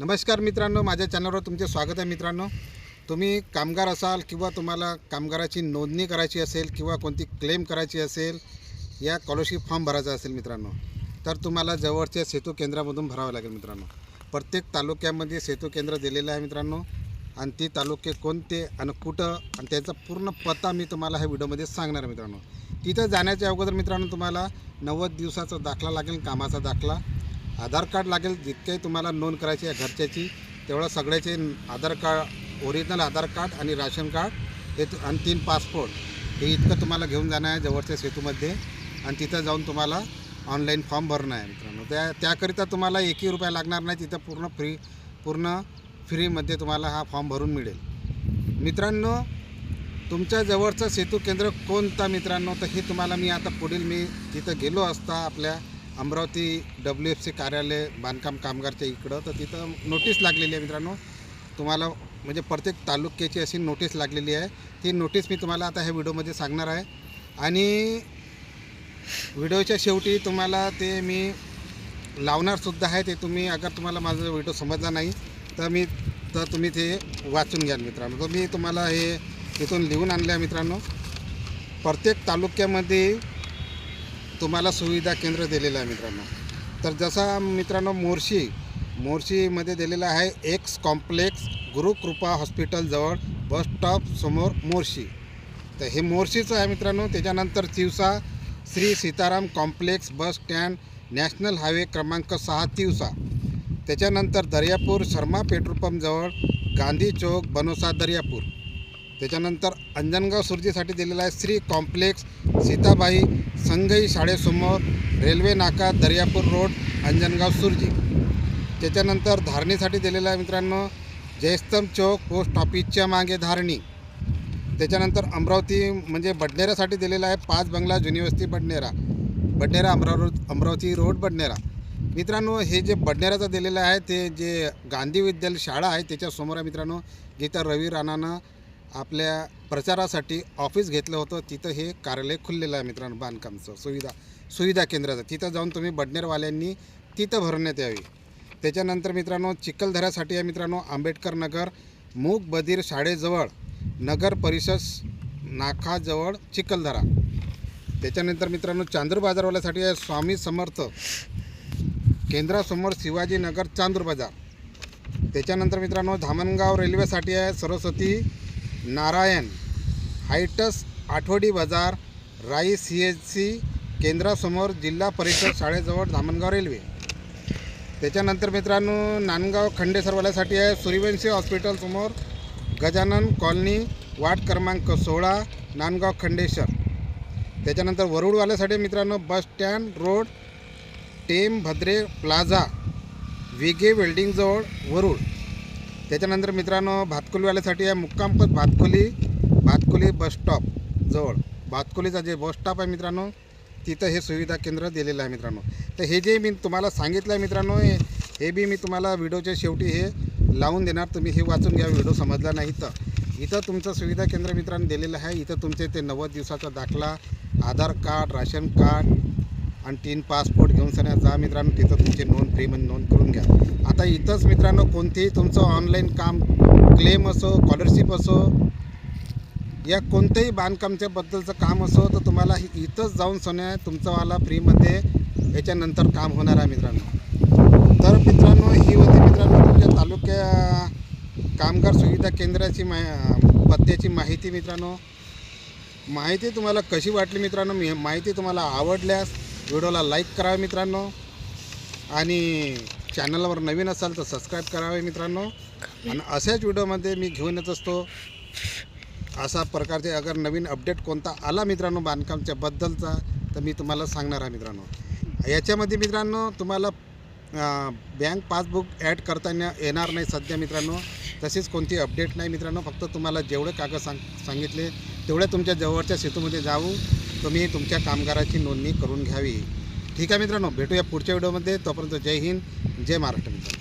नमस्कार मित्रांनो माझ्या चॅनलवर तुमचे स्वागत आहे मित्रांनो. तुम्ही कामगार असाल किंवा तुम्हाला कामगाराची नोंदणी करायची असेल किंवा कोणती क्लेम करायची असेल या स्कॉलरशिप फॉर्म भरायचा असेल मित्रांनो तर तुम्हाला जवळच्या सेतू केंद्रामधून भरावं लागेल मित्रांनो. प्रत्येक तालुक्यामध्ये सेतू केंद्र दिलेलं आहे मित्रांनो आणि ते तालुके कोणते आणि कुठं आणि त्याचा पूर्ण पत्ता मी तुम्हाला ह्या व्हिडिओमध्ये सांगणार मित्रांनो. तिथं जाण्याच्या अगोदर मित्रांनो तुम्हाला नव्वद दिवसाचा दाखला लागेल कामाचा दाखला. आधार कार्ड लागेल जितके तुम्हाला नोंद करायची आहे घरच्याची तेवढं सगळ्याचे Aadhaar card original Aadhaar card आणि राशन कार्ड हे आणि तीन पासपोर्ट हे इतकं तुम्हाला घेऊन जाणं आहे जवळच्या सेतूमध्ये आणि तिथं जाऊन तुम्हाला ऑनलाईन फॉर्म भरणं आहे मित्रांनो. त्या त्याकरिता तुम्हाला एकही रुपया लागणार नाही तिथं पूर्ण फ्री पूर्ण फ्रीमध्ये तुम्हाला हा फॉर्म भरून मिळेल. मित्रांनो तुमच्या जवळचं सेतू केंद्र कोणता मित्रांनो? तर हे तुम्हाला मी आता पुढील मी तिथं गेलो असता आपल्या अमरावती डब्ल्यू एफ सी कार्यालय बांधकाम कामगारच्या इकडं. तर तिथं नोटीस लागलेली आहे मित्रांनो. तुम्हाला म्हणजे प्रत्येक तालुक्याची अशी नोटीस लागलेली आहे. ती नोटीस मी तुम्हाला आता ह्या व्हिडिओमध्ये सांगणार आहे. आणि व्हिडिओच्या शेवटी तुम्हाला ते मी लावणारसुद्धा आहे. ते तुम्ही अगर तुम्हाला माझा व्हिडिओ समजला नाही तर मी तर तुम्ही ते वाचून घ्याल मित्रांनो. तर मी तुम्हाला हे तिथून लिहून आणलं आहे मित्रांनो. प्रत्येक तालुक्यामध्ये तुम्हाला सुविधा केंद्र दिलेलं आहे मित्रांनो. तर जसा मित्रांनो मोर्शी मोर्शीमध्ये दिलेलं आहे एक्स कॉम्प्लेक्स गुरुकृपा हॉस्पिटलजवळ बस स्टॉप समोर मोर्शी. तर हे मोर्शीचं आहे मित्रांनो. त्याच्यानंतर Tiwasa Shri Sitaram complex bus stand national highway क्रमांक सहा तिवसा. त्याच्यानंतर दर्यापूर शर्मा पेट्रोल पंपजवळ गांधी चौक बनोसा दर्यापूर. त्याच्यानंतर अंजनगाव सुरजीसाठी दिलेला आहे श्री कॉम्प्लेक्स सीताबाई संगई शाळेसमोर रेल्वे नाका दर्यापूर रोड अंजनगाव सुरजी. त्याच्यानंतर धारणीसाठी दिलेला आहे मित्रांनो जयस्तंभ चौक पोस्ट ऑफिसच्या मागे धारणी. त्याच्यानंतर अमरावती म्हणजे बडनेरासाठी दिलेला आहे पाच बंगला युनिव्हर्सिटी बडनेरा. बडनेरा अमराव अमरावती रोड बडनेरा. मित्रांनो हे जे बडनेराचं दिलेलं आहे ते जे गांधी विद्यालय शाळा आहे त्याच्यासमोर आहे मित्रांनो जिथं रवी राणानं आपल्या प्रचारासाठी ऑफिस घेतलं होतं. तिथं हे कार्यालय खुललेलं आहे मित्रांनो बांधकामचं. सुविधा सुविधा केंद्राचं. तिथं जाऊन तुम्ही बडनेरवाल्यांनी तिथं भरण्यात यावी. त्याच्यानंतर मित्रांनो चिखलदऱ्यासाठी आहे मित्रांनो आंबेडकर नगर मूग बधीर शाळेजवळ नगर परिषद नाखाजवळ चिखलदरा. त्याच्यानंतर मित्रांनो चांदूर बाजारवाल्यासाठी आहे स्वामी समर्थ केंद्रासमोर शिवाजीनगर चांदूर बाजार. त्याच्यानंतर मित्रांनो धामणगाव रेल्वेसाठी आहे सरस्वती नारायण हायटस आठवडी बाजार राई सी एच सी केंद्रासमोर जिल्हा परिषद शाळेजवळ धामणगाव रेल्वे. त्याच्यानंतर मित्रांनो नांदगाव खंडेसरवाल्यासाठी आहे सूर्यवंशी हॉस्पिटलसमोर गजानन कॉलनी वार्ड क्रमांक सोळा नांदगाव खंडेश्वर. त्याच्यानंतर वरुडवाल्यासाठी मित्रांनो बस स्टँड रोड टेम भद्रे प्लाझा विगे वेल्डिंगजवळ वरुड. त्याच्यानंतर मित्रांनो भातकुलीवाल्यासाठी आहे मुक्कामपत भातकुली भातकुली बस स्टॉप जवळ. भातकुलीचा जे बस स्टॉप आहे मित्रांनो तिथं हे सुविधा केंद्र दिलेलं आहे मित्रांनो. तर हे जे मी तुम्हाला सांगितलं आहे मित्रांनो हे हे बी मी तुम्हाला व्हिडिओच्या शेवटी हे लावून देणार. तुम्ही हे वाचून घ्या व्हिडिओ समजला नाही तर. इथं तुमचं सुविधा केंद्र मित्रांनो दिलेलं आहे. इथं तुमचे ते नव्वद दिवसाचा दाखला आधार कार्ड राशन कार्ड आणि तीन पासपोर्ट घेऊन सण्या जा मित्रांनो तिथं तुमची नोंद फ्रीमध्ये नोंद करून घ्या. आता इथंच मित्रांनो कोणतेही तुमचं ऑनलाईन काम क्लेम असो स्कॉलरशिप असो या कोणत्याही बांधकामच्या बद्दलचं काम असो तर तुम्हाला इथंच जाऊन सोन्या तुमचंवाला फ्रीमध्ये याच्यानंतर काम होणार आहे मित्रांनो. तर मित्रांनो ही होती मित्रांनो तुमच्या तालुक्या कामगार सुविधा केंद्राची मा पत्त्याची माहिती मित्रांनो. माहिती तुम्हाला कशी वाटली मित्रांनो? मी माहिती तुम्हाला आवडल्यास व्हिडिओला लाईक करावे मित्रांनो. आणि चॅनलवर नवीन असाल तर सबस्क्राईब करावे मित्रांनो. आणि अशाच व्हिडिओमध्ये मी घेऊन येत असतो. असा प्रकारचे अगर नवीन अपडेट कोणता आला मित्रांनो बांधकामच्या बद्दलचा तर मी तुम्हाला सांगणार आहे मित्रांनो. याच्यामध्ये मित्रांनो तुम्हाला बँक पासबुक ॲड करताना येणार नाही सध्या मित्रांनो. तसेच कोणती अपडेट नाही मित्रांनो. फक्त तुम्हाला जेवढे कागद सांग सांगितले तेवढे तुमच्या जवळच्या सेतूमध्ये जाऊ. तुम्ही तुमच्या कामगाराची नोंदणी करून घ्यावी. ठीक आहे मित्रांनो भेटूया पुढच्या व्हिडिओमध्ये. तोपर्यंत जय हिंद जय महाराष्ट्र मित्रांनो.